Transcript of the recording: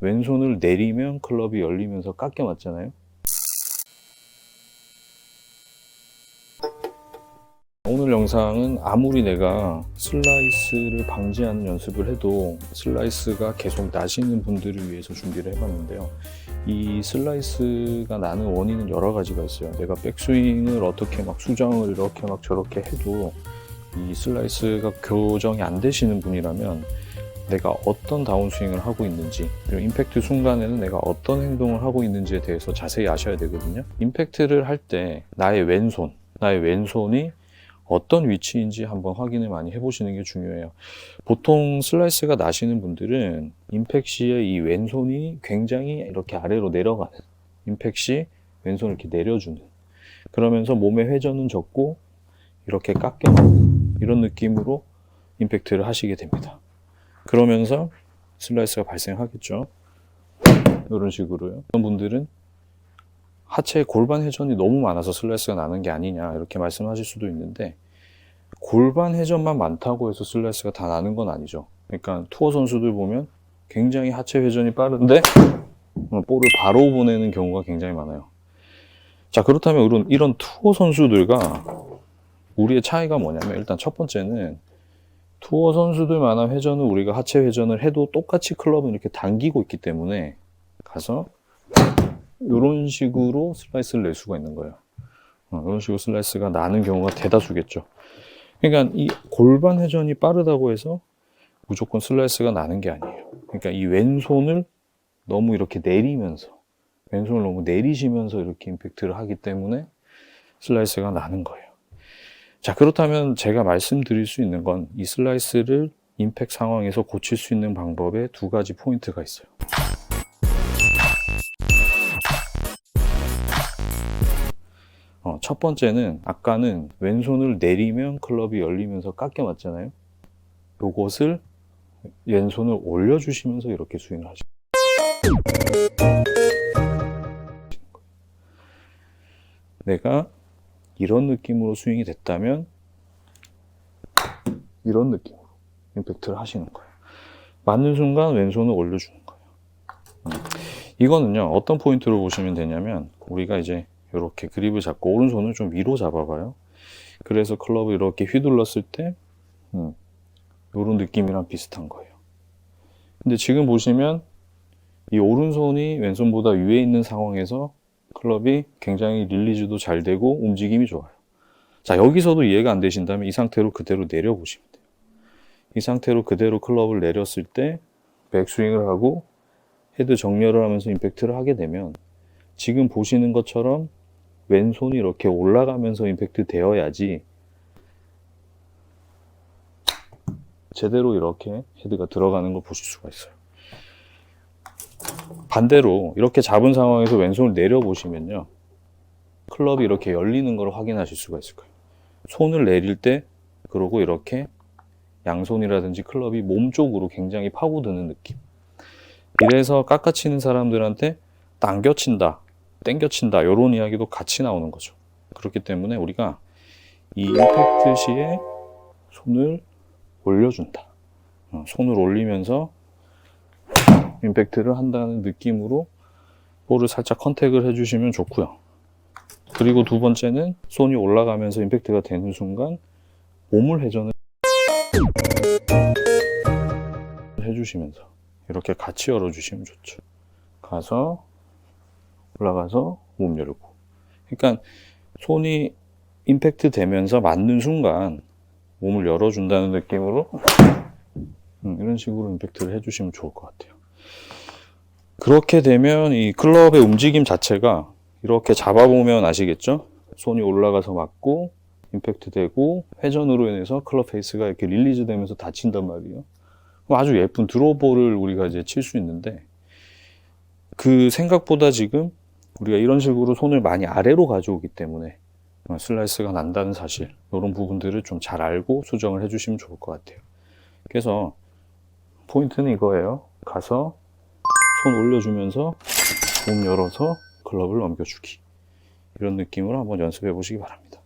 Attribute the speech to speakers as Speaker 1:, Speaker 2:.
Speaker 1: 왼손을 내리면 클럽이 열리면서 깎여 맞잖아요. 오늘 영상은 아무리 내가 슬라이스를 방지하는 연습을 해도 슬라이스가 계속 나시는 분들을 위해서 준비를 해봤는데요. 이 슬라이스가 나는 원인은 여러 가지가 있어요. 내가 백스윙을 어떻게 막 수정을 이렇게 막 저렇게 해도 이 슬라이스가 교정이 안 되시는 분이라면 내가 어떤 다운스윙을 하고 있는지 그리고 임팩트 순간에는 내가 어떤 행동을 하고 있는지에 대해서 자세히 아셔야 되거든요. 임팩트를 할 때 나의 왼손, 나의 왼손이 어떤 위치인지 한번 확인을 많이 해보시는 게 중요해요. 보통 슬라이스가 나시는 분들은 임팩 시에 이 왼손이 굉장히 이렇게 아래로 내려가는 임팩 시 왼손을 이렇게 내려주는 그러면서 몸의 회전은 적고 이렇게 깎여 이런 느낌으로 임팩트를 하시게 됩니다. 그러면서 슬라이스가 발생하겠죠. 이런 식으로요. 어떤 분들은 하체 골반 회전이 너무 많아서 슬라이스가 나는 게 아니냐 이렇게 말씀하실 수도 있는데 골반 회전만 많다고 해서 슬라이스가 다 나는 건 아니죠. 그러니까 투어 선수들 보면 굉장히 하체 회전이 빠른데 볼을 바로 보내는 경우가 굉장히 많아요. 자 그렇다면 이런, 이런 투어 선수들과 우리의 차이가 뭐냐면 일단 첫 번째는 투어 선수들만한 회전은 우리가 하체 회전을 해도 똑같이 클럽은 이렇게 당기고 있기 때문에 가서 이런 식으로 슬라이스를 낼 수가 있는 거예요. 어, 이런 식으로 슬라이스가 나는 경우가 대다수겠죠. 그러니까 이 골반 회전이 빠르다고 해서 무조건 슬라이스가 나는 게 아니에요. 그러니까 이 왼손을 너무 이렇게 내리면서 왼손을 너무 내리시면서 이렇게 임팩트를 하기 때문에 슬라이스가 나는 거예요. 자, 그렇다면 제가 말씀드릴 수 있는 건 이 슬라이스를 임팩 상황에서 고칠 수 있는 방법에 두 가지 포인트가 있어요. 어, 첫 번째는 아까는 왼손을 내리면 클럽이 열리면서 깎여 맞잖아요. 요것을 왼손을 올려주시면서 이렇게 스윙을 거예요. 내가 이런 느낌으로 스윙이 됐다면 이런 느낌으로 임팩트를 하시는 거예요. 맞는 순간 왼손을 올려주는 거예요. 음. 이거는요 어떤 포인트로 보시면 되냐면 우리가 이제 이렇게 그립을 잡고 오른손을 좀 위로 잡아봐요. 그래서 클럽을 이렇게 휘둘렀을 때 음, 이런 느낌이랑 비슷한 거예요. 근데 지금 보시면 이 오른손이 왼손보다 위에 있는 상황에서 클럽이 굉장히 릴리즈도 잘 되고 움직임이 좋아요. 자, 여기서도 이해가 안 되신다면 이 상태로 그대로 내려보시면 돼요. 이 상태로 그대로 클럽을 내렸을 때 백스윙을 하고 헤드 정렬을 하면서 임팩트를 하게 되면 지금 보시는 것처럼 왼손이 이렇게 올라가면서 임팩트 되어야지 제대로 이렇게 헤드가 들어가는 걸 보실 수가 있어요. 반대로 이렇게 잡은 상황에서 왼손을 내려보시면요. 클럽이 이렇게 열리는 걸 확인하실 수가 있을 거예요. 손을 내릴 때 그러고 이렇게 양손이라든지 클럽이 몸 쪽으로 굉장히 파고드는 느낌. 이래서 깎아치는 사람들한테 당겨친다, 땡겨친다 이런 이야기도 같이 나오는 거죠. 그렇기 때문에 우리가 이 임팩트 시에 손을 올려준다. 어, 손을 올리면서 임팩트를 한다는 느낌으로 볼을 살짝 컨택을 해주시면 좋고요. 그리고 두 번째는 손이 올라가면서 임팩트가 되는 순간 몸을 회전을 해주시면서 이렇게 같이 열어주시면 좋죠. 가서 올라가서 몸 열고. 그러니까 손이 임팩트 되면서 맞는 순간 몸을 열어준다는 느낌으로 음, 이런 식으로 임팩트를 해주시면 좋을 것 같아요. 그렇게 되면 이 클럽의 움직임 자체가 이렇게 잡아보면 아시겠죠? 손이 올라가서 맞고 임팩트 되고 회전으로 인해서 클럽 페이스가 이렇게 릴리즈 되면서 다친단 말이에요. 아주 예쁜 드로우볼을 우리가 이제 칠 수 있는데 그 생각보다 지금 우리가 이런 식으로 손을 많이 아래로 가져오기 때문에 슬라이스가 난다는 사실 이런 부분들을 좀 잘 알고 수정을 해주시면 좋을 것 같아요. 그래서 포인트는 이거예요. 가서 손 올려주면서 몸 열어서 클럽을 넘겨주기 이런 느낌으로 한번 연습해 보시기 바랍니다.